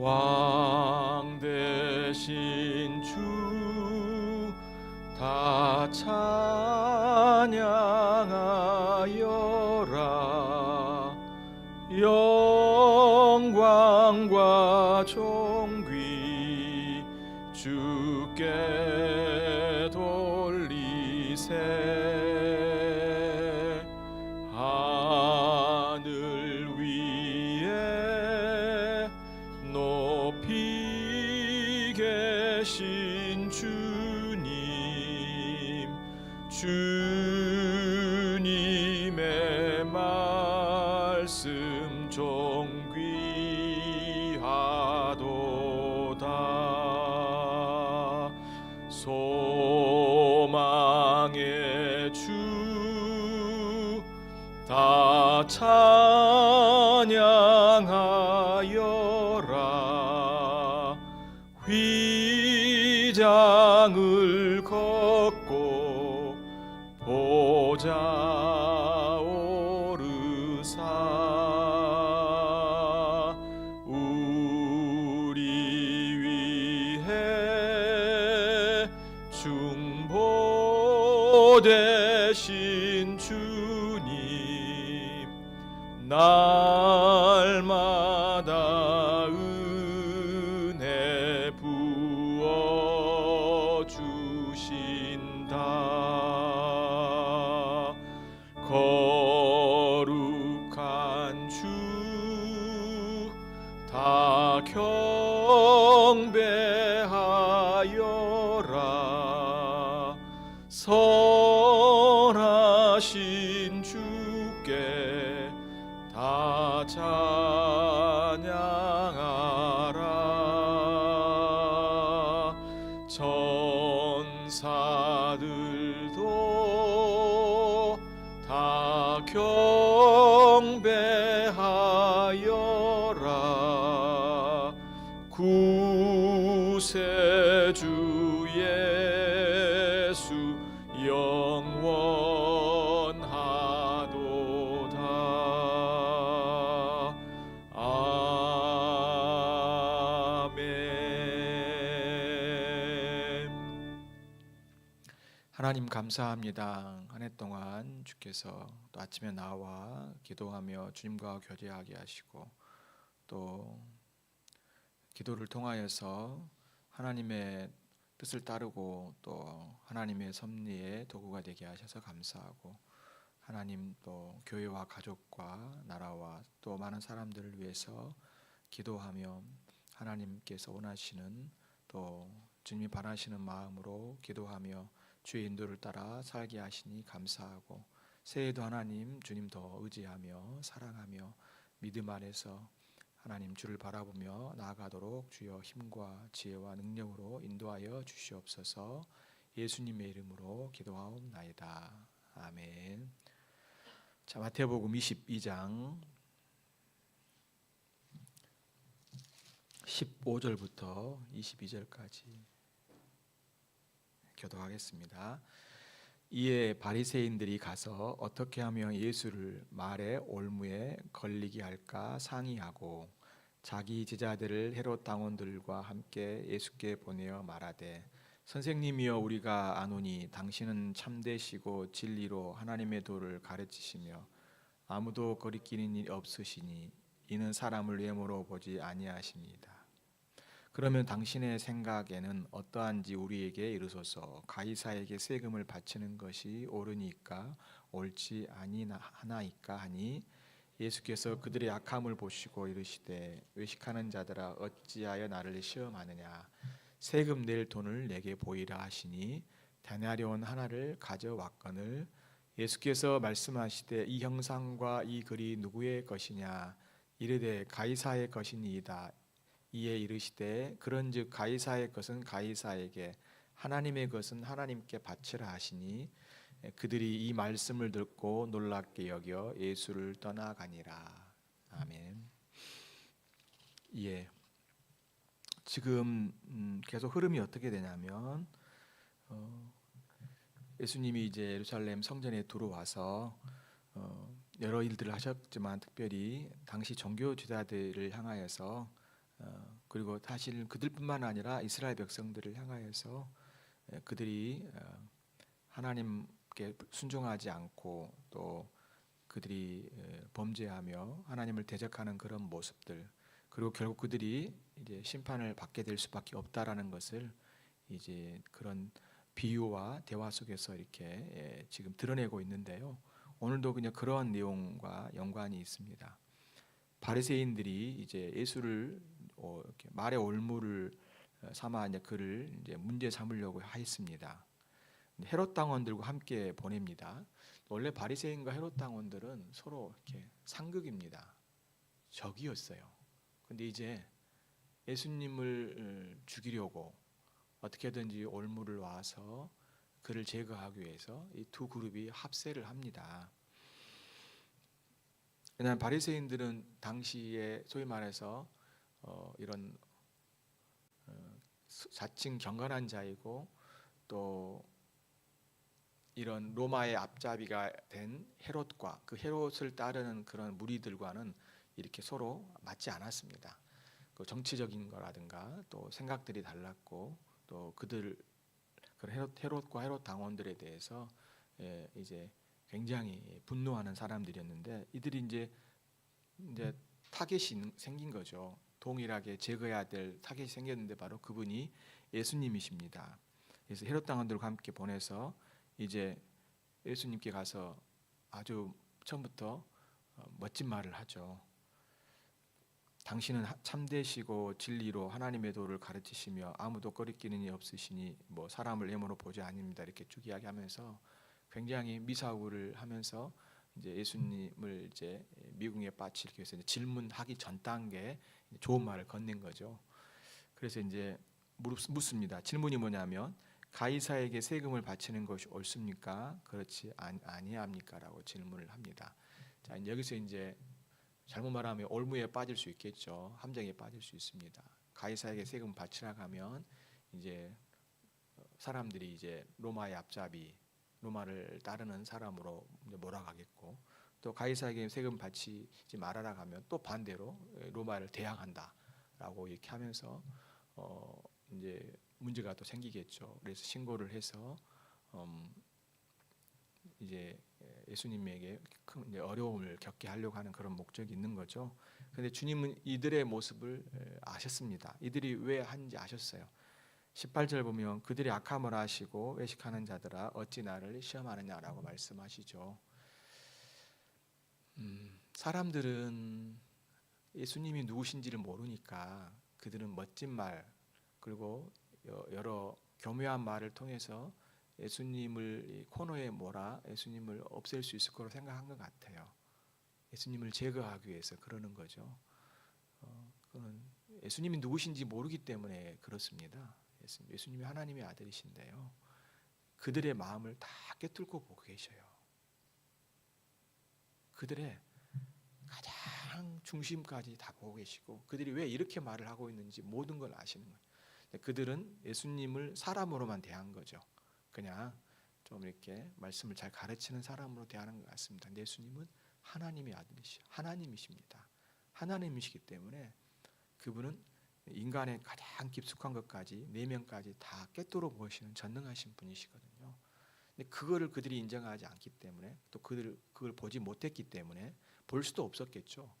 왕 대신 주 다 찬양하여라. 영광과 존귀 주께 돌리세 소망의 주 다 찬양 중보되신 주님 날마다 선 영원하도다 아멘 하나님 감사합니다. 한 해 동안 주께서 또 아침에 나와 기도하며 주님과 교제하게 하시고 또 기도를 통하여서 하나님의 뜻을 따르고 또 하나님의 섭리의 도구가 되게 하셔서 감사하고 하나님 또 교회와 가족과 나라와 또 많은 사람들을 위해서 기도하며 하나님께서 원하시는 또 주님이 바라시는 마음으로 기도하며 주의 인도를 따라 살게 하시니 감사하고 새해도 하나님 주님 더 의지하며 사랑하며 믿음 안에서 하나님 주를 바라보며 나아가도록 주여 힘과 지혜와 능력으로 인도하여 주시옵소서 예수님의 이름으로 기도하옵나이다. 아멘. 자, 마태복음 22장 15절부터 22절까지 교도하겠습니다. 이에 바리새인들이 가서 어떻게 하면 예수를 말에 올무에 걸리게 할까 상의하고 자기 제자들을 헤롯 당원들과 함께 예수께 보내어 말하되 선생님이여 우리가 아노니 당신은 참되시고 진리로 하나님의 도를 가르치시며 아무도 거리끼는 일이 없으시니 이는 사람을 외모로 보지 아니하십니다. 그러면 당신의 생각에는 어떠한지 우리에게 이르소서. 가이사에게 세금을 바치는 것이 옳으니까 옳지 아니하나이까 하니 예수께서 그들의 약함을 보시고 이르시되 의식하는 자들아 어찌하여 나를 시험하느냐? 세금 낼 돈을 내게 보이라 하시니 데나리온 하나를 가져왔거늘 예수께서 말씀하시되 이 형상과 이 글이 누구의 것이냐? 이르되 가이사의 것이니이다 이에 이르시되 그런즉 가이사의 것은 가이사에게 하나님의 것은 하나님께 바치라 하시니 그들이 이 말씀을 듣고 놀랍게 여겨 예수를 떠나가니라 아멘. 예. 지금 음, 계속 흐름이 어떻게 되냐면 어, 예수님이 이제 예루살렘 성전에 들어와서 어, 여러 일들을 하셨지만 특별히 당시 종교 지도자들을 향하여서 어, 그리고 사실 그들뿐만 아니라 이스라엘 백성들을 향하여서 에, 그들이 어, 하나님께 순종하지 않고 또 그들이 에, 범죄하며 하나님을 대적하는 그런 모습들 그리고 결국 그들이 이제 심판을 받게 될 수밖에 없다라는 것을 이제 그런 비유와 대화 속에서 이렇게 예, 지금 드러내고 있는데요. 오늘도 그냥 그러한 내용과 연관이 있습니다. 바리새인들이 이제 예수를 어, 이렇게 말의 올무를 어, 삼아 이제 그를 이제 문제 삼으려고 하였습니다. 헤롯 당원들과 함께 보냅니다. 원래 바리새인과 헤롯 당원들은 서로 이렇게 상극입니다. 적이었어요. 근데 이제 예수님을 어, 죽이려고 어떻게든지 올무를 와서 그를 제거하기 위해서 이 두 그룹이 합세를 합니다. 왜냐하면 바리새인들은 당시에 소위 말해서 어, 이런 어, 자칭 경건한 자이고 또 이런 로마의 앞잡이가 된 헤롯과 그 헤롯을 따르는 그런 무리들과는 이렇게 서로 맞지 않았습니다. 그 정치적인 거라든가 또 생각들이 달랐고 또 그들 그 헤롯, 헤롯과 헤롯 당원들에 대해서 예, 이제 굉장히 분노하는 사람들이었는데 이들이 이제 이제 타겟이 생긴 거죠. 동일하게 제거해야 될 타겟이 생겼는데 바로 그분이 예수님이십니다. 그래서 헤롯 당원들과 함께 보내서 이제 예수님께 가서 아주 처음부터 어, 멋진 말을 하죠. 당신은 하- 참되시고 진리로 하나님의 도를 가르치시며 아무도 꺼리끼는 이 없으시니 뭐 사람을 예모로 보지 아닙니다. 이렇게 쭉 이야기하면서 굉장히 미사구를 하면서 이제 예수님을 이제 미궁에 빠뜨리기 위해서 질문하기 전 단계 좋은 말을 건넨 거죠. 그래서 이제 묻습니다. 질문이 뭐냐면 가이사에게 세금을 바치는 것이 옳습니까? 그렇지 아니, 아니합니까라고 질문을 합니다. 자 여기서 이제 잘못 말하면 올무에 빠질 수 있겠죠. 함정에 빠질 수 있습니다. 가이사에게 세금 바치라고 하면 이제 사람들이 이제 로마의 앞잡이 로마를 따르는 사람으로 몰아가겠고 또 가이사에게 세금 바치지 말아라 하면 또 반대로 로마를 대항한다라고 이렇게 하면서 어 이제 문제가 또 생기겠죠. 그래서 신고를 해서 음 이제 예수님에게 큰 이제 어려움을 겪게 하려고 하는 그런 목적이 있는 거죠. 근데 주님은 이들의 모습을 에, 아셨습니다. 이들이 왜 한지 아셨어요. 18절 보면 그들이 악함을 하시고 외식하는 자들아 어찌 나를 시험하느냐라고 말씀하시죠. 음, 사람들은 예수님이 누구신지를 모르니까 그들은 멋진 말 그리고 여- 여러 교묘한 말을 통해서 예수님을 이 코너에 몰아 예수님을 없앨 수 있을 거로 생각한 것 같아요. 예수님을 제거하기 위해서 그러는 거죠. 어, 그는 예수님이 누구신지 모르기 때문에 그렇습니다. 예수- 예수님이 하나님의 아들이신데요. 그들의 마음을 다 꿰뚫고 보고 계셔요. 그들의 가장 중심까지 다 보고 계시고 그들이 왜 이렇게 말을 하고 있는지 모든 걸 아시는 거예요. 그들은 예수님을 사람으로만 대한 거죠. 그냥 좀 이렇게 말씀을 잘 가르치는 사람으로 대하는 것 같습니다. 예수님은 하나님의 아들이시, 하나님이십니다. 하나님이시기 때문에 그분은 인간의 가장 깊숙한 것까지 내면까지 다 꿰뚫어 보시는 전능하신 분이시거든요. 근데 그거를 그들이 인정하지 않기 때문에 또 그들 그걸 보지 못했기 때문에 볼 수도 없었겠죠.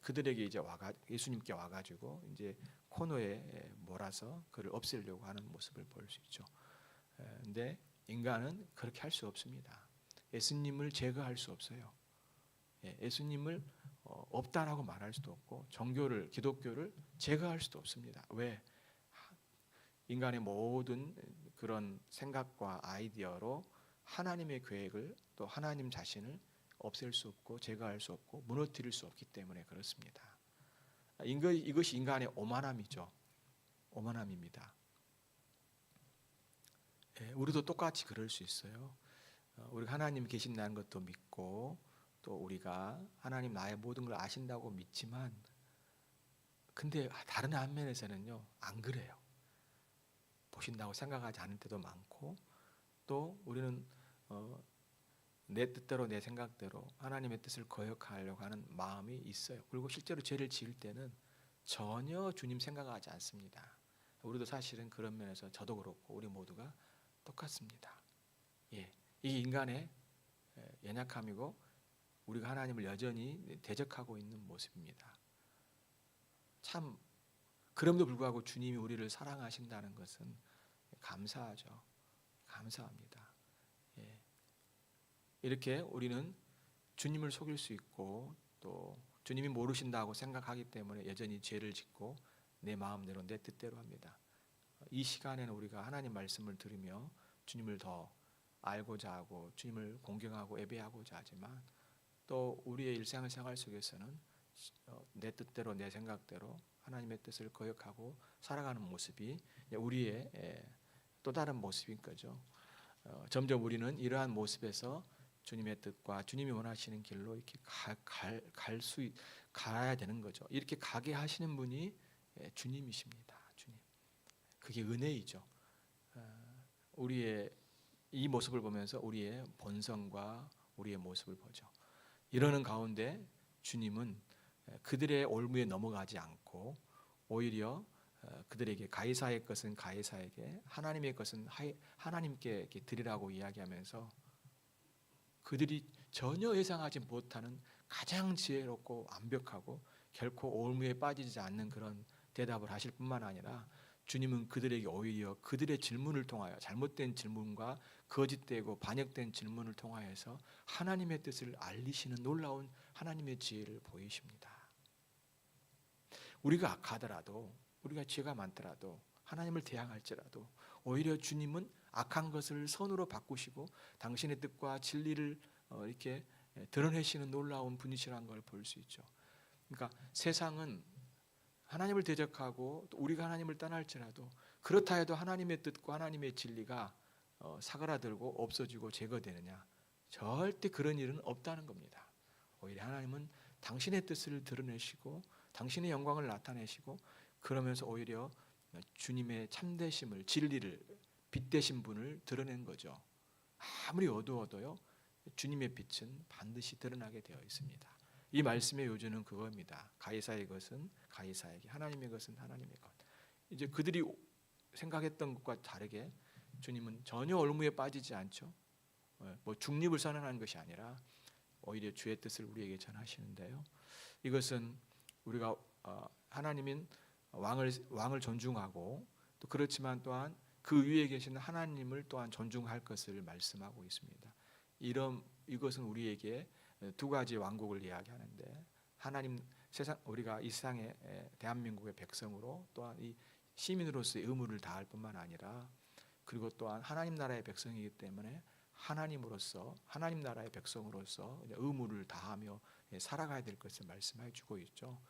그들에게 이제 와가 예수님께 와가지고 이제 코너에 몰아서 그를 없애려고 하는 모습을 볼 수 있죠. 에, 근데 인간은 그렇게 할 수 없습니다. 예수님을 제거할 수 없어요. 예, 예수님을 어, 없다라고 말할 수도 없고 종교를 기독교를 제거할 수도 없습니다. 왜? 하- 인간의 모든 그런 생각과 아이디어로 하나님의 계획을 또 하나님 자신을 없앨 수 없고 제거할 수 없고 무너뜨릴 수 없기 때문에 그렇습니다. 이것이 인간의 오만함이죠. 오만함입니다. 예, 우리도 똑같이 그럴 수 있어요. 어, 우리가 하나님 계신다는 것도 믿고 또 우리가 하나님 나의 모든 걸 아신다고 믿지만 근데 다른 한면에서는요 안 그래요. 보신다고 생각하지 않을 때도 많고 또 우리는 어, 내 뜻대로 내 생각대로 하나님의 뜻을 거역하려고 하는 마음이 있어요. 그리고 실제로 죄를 지을 때는 전혀 주님 생각하지 않습니다. 우리도 사실은 그런 면에서 저도 그렇고 우리 모두가 똑같습니다. 예, 이 인간의 에, 연약함이고 우리가 하나님을 여전히 대적하고 있는 모습입니다. 참 그럼에도 불구하고 주님이 우리를 사랑하신다는 것은 감사하죠. 감사합니다. 예. 이렇게 우리는 주님을 속일 수 있고 또 주님이 모르신다고 생각하기 때문에 여전히 죄를 짓고 내 마음대로 내 뜻대로 합니다. 이 시간에는 우리가 하나님 말씀을 들으며 주님을 더 알고자 하고 주님을 공경하고 예배하고자 하지만 또 우리의 일상생활 속에서는 어, 내 뜻대로 내 생각대로 하나님의 뜻을 거역하고 살아가는 모습이 우리의 에, 또 다른 모습인 거죠. 어, 점점 우리는 이러한 모습에서 주님의 뜻과 주님이 원하시는 길로 이렇게 갈갈수 가야 되는 거죠. 이렇게 가게 하시는 분이 예, 주님이십니다. 주님. 그게 은혜이죠. 어, 우리의 이 모습을 보면서 우리의 본성과 우리의 모습을 보죠. 이러는 가운데 주님은 그들의 올무에 넘어가지 않고 오히려 어, 그들에게 가이사의 것은 가이사에게 하나님의 것은 하나님께 드리라고 이야기하면서 그들이 전혀 예상하지 못하는 가장 지혜롭고 완벽하고 결코 올무에 빠지지 않는 그런 대답을 하실 뿐만 아니라 주님은 그들에게 오히려 그들의 질문을 통하여 잘못된 질문과 거짓되고 반역된 질문을 통하여서 하나님의 뜻을 알리시는 놀라운 하나님의 지혜를 보이십니다. 우리가 악하더라도 우리가 죄가 많더라도 하나님을 대항할지라도 오히려 주님은 악한 것을 선으로 바꾸시고 당신의 뜻과 진리를 어, 이렇게 드러내시는 놀라운 분이시라는 걸 볼 수 있죠. 그러니까 세상은 하나님을 대적하고 또 우리가 하나님을 떠날지라도 그렇다 해도 하나님의 뜻과 하나님의 진리가 어, 사그라들고 없어지고 제거되느냐? 절대 그런 일은 없다는 겁니다. 오히려 하나님은 당신의 뜻을 드러내시고 당신의 영광을 나타내시고 그러면서 오히려 주님의 참되심을 진리를 빛 되신 분을 드러낸 거죠. 아무리 어두워도요 주님의 빛은 반드시 드러나게 되어 있습니다. 이 말씀의 요지는 그겁니다. 가이사의 것은 가이사에게, 하나님의 것은 하나님의 것. 이제 그들이 생각했던 것과 다르게 주님은 전혀 올무에 빠지지 않죠. 어, 뭐 중립을 선언하는 것이 아니라 오히려 주의 뜻을 우리에게 전하시는데요. 이것은 우리가 어, 하나님인 왕을 왕을 존중하고 또 그렇지만 또한 그 위에 계시는 하나님을 또한 존중할 것을 말씀하고 있습니다. 이런 이것은 우리에게 두 가지 왕국을 이야기하는데 하나님 세상 우리가 이 세상의 대한민국의 백성으로 또한 이 시민으로서의 의무를 다할 뿐만 아니라 그리고 또한 하나님 나라의 백성이기 때문에 하나님으로서 하나님 나라의 백성으로서 의무를 다하며 살아가야 될 것을 말씀해 주고 있죠.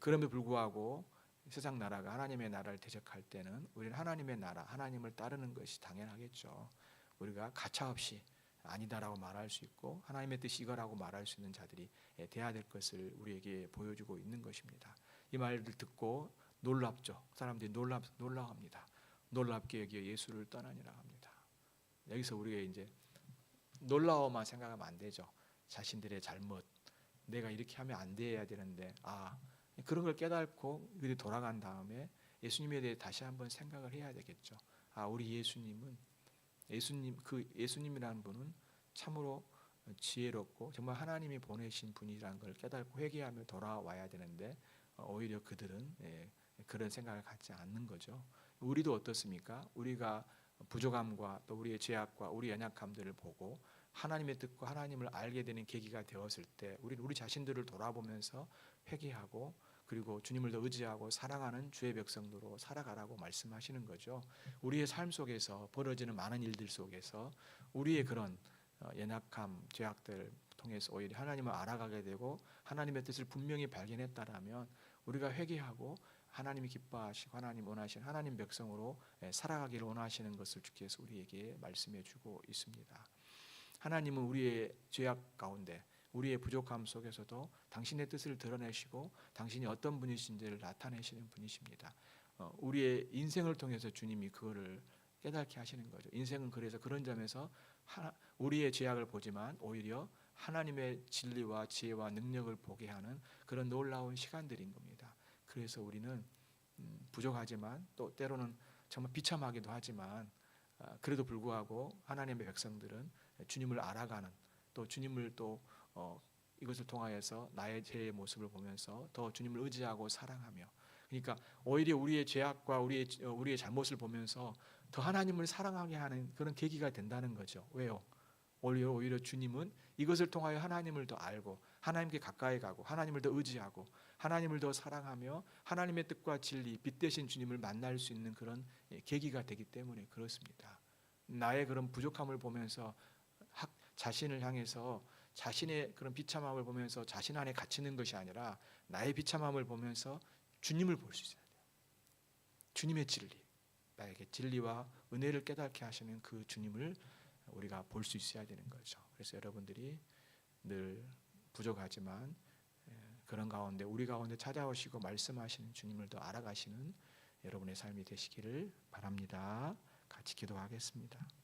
그럼에도 불구하고 세상 나라가 하나님의 나라를 대적할 때는 우리는 하나님의 나라, 하나님을 따르는 것이 당연하겠죠. 우리가 가차 없이 아니다라고 말할 수 있고 하나님의 뜻이 이거라고 말할 수 있는 자들이 돼야 될 것을 우리에게 보여주고 있는 것입니다. 이 말을 듣고 놀랍죠. 사람들이 놀랍 놀라합니다. 놀랍게 여기에 예수를 떠나니라 합니다. 여기서 우리가 이제 놀라워만 생각하면 안 되죠. 자신들의 잘못, 내가 이렇게 하면 안 돼야 되는데 아 그런 걸 깨닫고 그들이 돌아간 다음에 예수님에 대해 다시 한번 생각을 해야 되겠죠. 아 우리 예수님은 예수님 그 예수님이라는 분은 참으로 지혜롭고 정말 하나님이 보내신 분이라는 걸 깨닫고 회개하며 돌아와야 되는데 어, 오히려 그들은 예, 그런 생각을 갖지 않는 거죠. 우리도 어떻습니까? 우리가 부족함과 또 우리의 죄악과 우리 연약함들을 보고 하나님의 뜻과 하나님을 알게 되는 계기가 되었을 때 우리 우리 자신들을 돌아보면서 회개하고 그리고 주님을 더 의지하고 사랑하는 주의 백성으로 살아가라고 말씀하시는 거죠. 우리의 삶 속에서 벌어지는 많은 일들 속에서 우리의 그런 어, 연약함, 죄악들 통해서 오히려 하나님을 알아가게 되고 하나님의 뜻을 분명히 발견했다라면 우리가 회개하고 하나님이 기뻐하시고 하나님 원하시는 하나님 백성으로 예, 살아가기를 원하시는 것을 주께서 우리에게 말씀해 주고 있습니다. 하나님은 우리의 죄악 가운데 우리의 부족함 속에서도 당신의 뜻을 드러내시고 당신이 어떤 분이신지를 나타내시는 분이십니다. 어, 우리의 인생을 통해서 주님이 그거를 깨닫게 하시는 거죠. 인생은 그래서 그런 점에서 우리의 죄악을 보지만 오히려 하나님의 진리와 지혜와 능력을 보게 하는 그런 놀라운 시간들인 겁니다. 그래서 우리는 음, 부족하지만 또 때로는 정말 비참하기도 하지만 아, 그래도 불구하고 하나님의 백성들은 주님을 알아가는 또 주님을 또 어, 이것을 통하여서 나의 죄의 모습을 보면서 더 주님을 의지하고 사랑하며 그러니까 오히려 우리의 죄악과 우리의 어, 우리의 잘못을 보면서 더 하나님을 사랑하게 하는 그런 계기가 된다는 거죠. 왜요? 오히려 오히려 주님은 이것을 통하여 하나님을 더 알고 하나님께 가까이 가고 하나님을 더 의지하고 하나님을 더 사랑하며 하나님의 뜻과 진리 빛 대신 주님을 만날 수 있는 그런 예, 계기가 되기 때문에 그렇습니다. 나의 그런 부족함을 보면서 학, 자신을 향해서 자신의 그런 비참함을 보면서 자신 안에 갇히는 것이 아니라 나의 비참함을 보면서 주님을 볼 수 있어야 돼요. 주님의 진리, 나에게 진리와 은혜를 깨닫게 하시는 그 주님을 우리가 볼 수 있어야 되는 거죠. 그래서 여러분들이 늘 부족하지만 예, 그런 가운데 우리 가운데 찾아오시고 말씀하시는 주님을 더 알아가시는 여러분의 삶이 되시기를 바랍니다. 같이 기도하겠습니다.